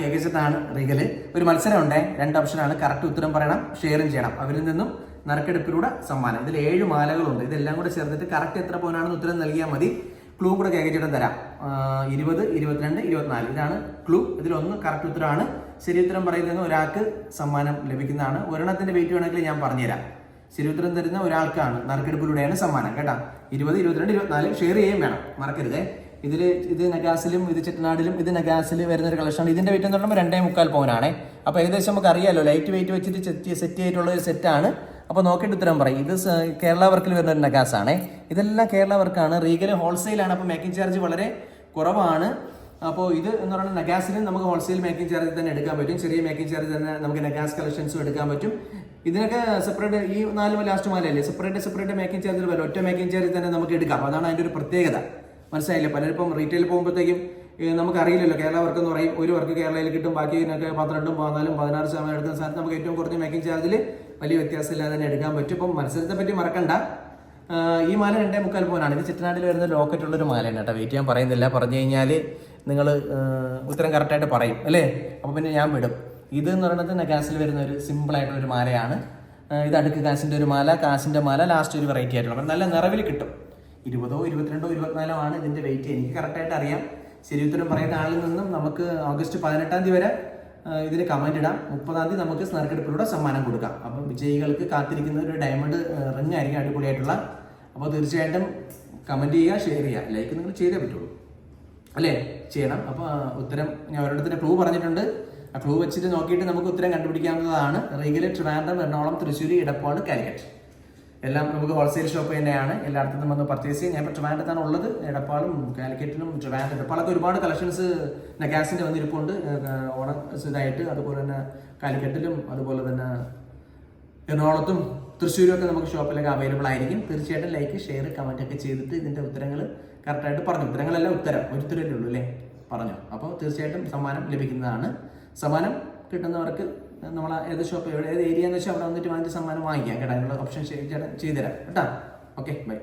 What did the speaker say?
കേൾക്കിച്ചിട്ടാണ് Regal. ഒരു മത്സരം ഉണ്ടേ രണ്ട് ഓപ്ഷനാണ്. കറക്റ്റ് ഉത്തരം പറയണം. ഷെയറും ചെയ്യണം. അവരിൽ നിന്നും നറുക്കെടുപ്പിലൂടെ സമ്മാനം. ഇതിൽ ഏഴ് മാലകളുണ്ട്. ഇതെല്ലാം കൂടെ ചേർത്തിട്ട് കറക്റ്റ് എത്ര പോകാനാണെന്ന് ഉത്തരം നൽകിയാൽ മതി. ക്ലൂ കൂടെ കെ കെ ജിയുടെ തരാം. ഇരുപത് ഇരുപത്തിരണ്ട് ഇരുപത്തിനാല്. ഇതാണ് ക്ലൂ. ഇതിലൊന്ന് കറക്റ്റ് ഉത്തരമാണ്. ശരി ഉത്തരം പറയുന്ന ഒരാൾക്ക് സമ്മാനം ലഭിക്കുന്നതാണ്. ഒരെണ്ണത്തിന്റെ വെയിറ്റ് വേണമെങ്കിൽ ഞാൻ പറഞ്ഞുതരാം. ശരി ഉത്തരം തരുന്ന ഒരാൾക്കാണ് നറുക്കെടുപ്പിലൂടെയാണ് സമ്മാനം. കേട്ടോ? ഇരുപത് ഇരുപത്തിരണ്ട് ഇരുപത്തിനാല്. ഷെയർ ചെയ്യുകയും വേണം. മറക്കരുതേ. ഇതിൽ ഇത് നഗാസിലും ഇത് ചെട്ടനാടിലും ഇത് നഗാസിൽ വരുന്ന ഒരു കളക്ഷനാണ് ഇതിന്റെ വെയിറ്റ് എന്ന് പറയുമ്പോൾ രണ്ടേ മുക്കാൽ പവനാണ് അപ്പോൾ ഏകദേശം നമുക്ക് അറിയാമല്ലോ ലൈറ്റ് വെയിറ്റ് വെച്ചിട്ട് സെറ്റ് സെറ്റ് ചെയ്തിട്ടുള്ള ഒരു സെറ്റാണ് അപ്പോൾ നോക്കിയിട്ട് ഉത്തരം പറയും. ഇത് കേരള വർക്കിൽ വരുന്ന ഒരു നഗാസാണ്. ഇതെല്ലാം കേരള വർക്കാണ്. റീഗൽ ഹോൾസെയിലാണ് അപ്പോൾ മേക്കിംഗ് ചാർജ് വളരെ കുറവാണ്. അപ്പോൾ ഇത് എന്ന് പറയുന്നത് നഗാസിലും നമുക്ക് ഹോൾസെയിൽ മേക്കിംഗ് ചാർജ് തന്നെ എടുക്കാൻ പറ്റും. ചെറിയ മേക്കിംഗ് ചാർജ് തന്നെ നമുക്ക് നഗാസ് കളക്ഷൻസും എടുക്കാൻ പറ്റും. ഇതിനൊക്കെ സെപ്പറേറ്റ് ഈ നാല് ലാസ്റ്റ് മാലയല്ലേ? സെപ്പറേറ്റ് സെപ്പറേറ്റ് മേക്കിംഗ് ചാർജിൽ വരും. ഒറ്റ മേക്കിംഗ് ചാർജ് തന്നെ നമുക്ക് എടുക്കാം. അതാണ് അതിന്റെ ഒരു പ്രത്യേകത. മനസ്സിലായില്ലേ? ഇപ്പം റീറ്റെയിൽ പോകുമ്പോഴത്തേക്കും നമുക്കറിയില്ലല്ലോ. കേരള വർക്ക് എന്ന് പറയും ഒരു വർക്ക് കേരളയിൽ കിട്ടും ബാക്കി ഇതിനൊക്കെ പന്ത്രണ്ടും പതിനാലും പതിനാറ് ശതമാനം എടുക്കുന്ന സ്ഥാനത്ത് നമുക്ക് ഏറ്റവും കുറഞ്ഞ മേക്കിംഗ് ചാർജിൽ വലിയ വ്യത്യാസമില്ലാതെ തന്നെ എടുക്കാൻ പറ്റും. ഇപ്പം മത്സരത്തെ പറ്റി മറക്കണ്ട. ഈ മാല രണ്ടേ മുക്കാൽ പോകാനാണ് ഇത് ചിറ്റനാട്ടിൽ വരുന്ന ലോക്കറ്റ് ഉള്ളൊരു മാലയാണ് കേട്ടോ. വെയിറ്റ് ഞാൻ പറയുന്നില്ല. പറഞ്ഞു കഴിഞ്ഞാൽ നിങ്ങൾ ഉത്തരം കറക്റ്റായിട്ട് പറയും അല്ലേ? അപ്പോൾ പിന്നെ ഞാൻ വിടും. ഇത് എന്ന് പറയുന്നത് നഗാസിൽ വരുന്ന ഒരു സിമ്പിൾ ആയിട്ടുള്ള ഒരു മാലയാണ്. ഇത് അടുക്ക് കാശിന്റെ ഒരു മാല കാശിന്റെ മാല ലാസ്റ്റ് ഒരു വെറൈറ്റി ആയിട്ടുള്ള അപ്പം നല്ല നിറവിൽ കിട്ടും. ഇരുപതോ ഇരുപത്തിരണ്ടോ ഇരുപത്തിനാലോ ആണ് ഇതിന്റെ വെയിറ്റ് എനിക്ക് കറക്റ്റായിട്ട് അറിയാം. ശരി ഉത്തരം പറയുന്ന ആളിൽ നിന്നും നമുക്ക് ഓഗസ്റ്റ് പതിനെട്ടാം തീയതി വരെ ഇതിന് കമന്റ് ഇടാം. മുപ്പതാം തീയതി നമുക്ക് സ്നർക്കെടുപ്പിലൂടെ സമ്മാനം കൊടുക്കാം. അപ്പം വിജയികൾക്ക് കാത്തിരിക്കുന്ന ഒരു ഡയമണ്ട് റിങ് ആയിരിക്കും അടിപൊളിയായിട്ടുള്ള. അപ്പോൾ തീർച്ചയായിട്ടും കമന്റ് ചെയ്യുക ഷെയർ ചെയ്യുക. ലൈക്ക് നിങ്ങൾ ചെയ്തേ പറ്റുള്ളൂ. അല്ലേ? ചെയ്യണം. അപ്പോൾ ഉത്തരം ഞാൻ ഒരിടത്തിന്റെ ക്ലൂ പറഞ്ഞിട്ടുണ്ട്. ആ ക്ലൂ വെച്ചിട്ട് നോക്കിയിട്ട് നമുക്ക് ഉത്തരം കണ്ടുപിടിക്കാവുന്നതാണ്. റീഗൽ ട്രിവാൻഡ്രം എറണാകുളം തൃശ്ശൂർ ഇടപ്പാട് കാലിക്കറ്റ്. എല്ലാം നമുക്ക് ഹോൾസെയിൽ ഷോപ്പ് തന്നെയാണ്. എല്ലായിടത്തും വന്ന് പർച്ചേസ് ചെയ്യാം. ഞാൻ ഇപ്പോൾ തന്നെ ഉള്ളത്. എടപ്പാളും കാലിക്കറ്റിലും ട്രിവാൻഡ് എടപ്പാളൊക്കെ ഒരുപാട് കളക്ഷൻസ് നഗാസിന്റെ വന്നിരിപ്പുണ്ട്. ഓണ ഇതായിട്ട്. അതുപോലെ തന്നെ കാലിക്കറ്റിലും അതുപോലെ തന്നെ എറണാകുളത്തും തൃശ്ശൂരും ഒക്കെ നമുക്ക് ഷോപ്പിലൊക്കെ അവൈലബിൾ ആയിരിക്കും. തീർച്ചയായിട്ടും ലൈക്ക് ഷെയർ കമന്റ് ഒക്കെ ചെയ്തിട്ട് ഇതിന്റെ ഉത്തരങ്ങൾ കറക്റ്റായിട്ട് പറഞ്ഞു. ഉത്തരങ്ങളെല്ലാം ഉത്തരം. ഒരു ഉത്തരമല്ലേ ഉള്ളൂ അല്ലേ? പറഞ്ഞു. അപ്പോൾ തീർച്ചയായിട്ടും സമ്മാനം ലഭിക്കുന്നതാണ്. സമ്മാനം കിട്ടുന്നവർക്ക് നമ്മൾ ഏത് ഷോപ്പ് ഏത് ഏരിയ എന്ന് വെച്ചാൽ അവിടെ വന്നിട്ട് വാങ്ങിച്ച് സമ്മാനം വാങ്ങിക്കാം. കേട്ടോ അതിനുള്ള ഓപ്ഷൻ ചെയ്തുതരാം. കേട്ടോ? Okay bye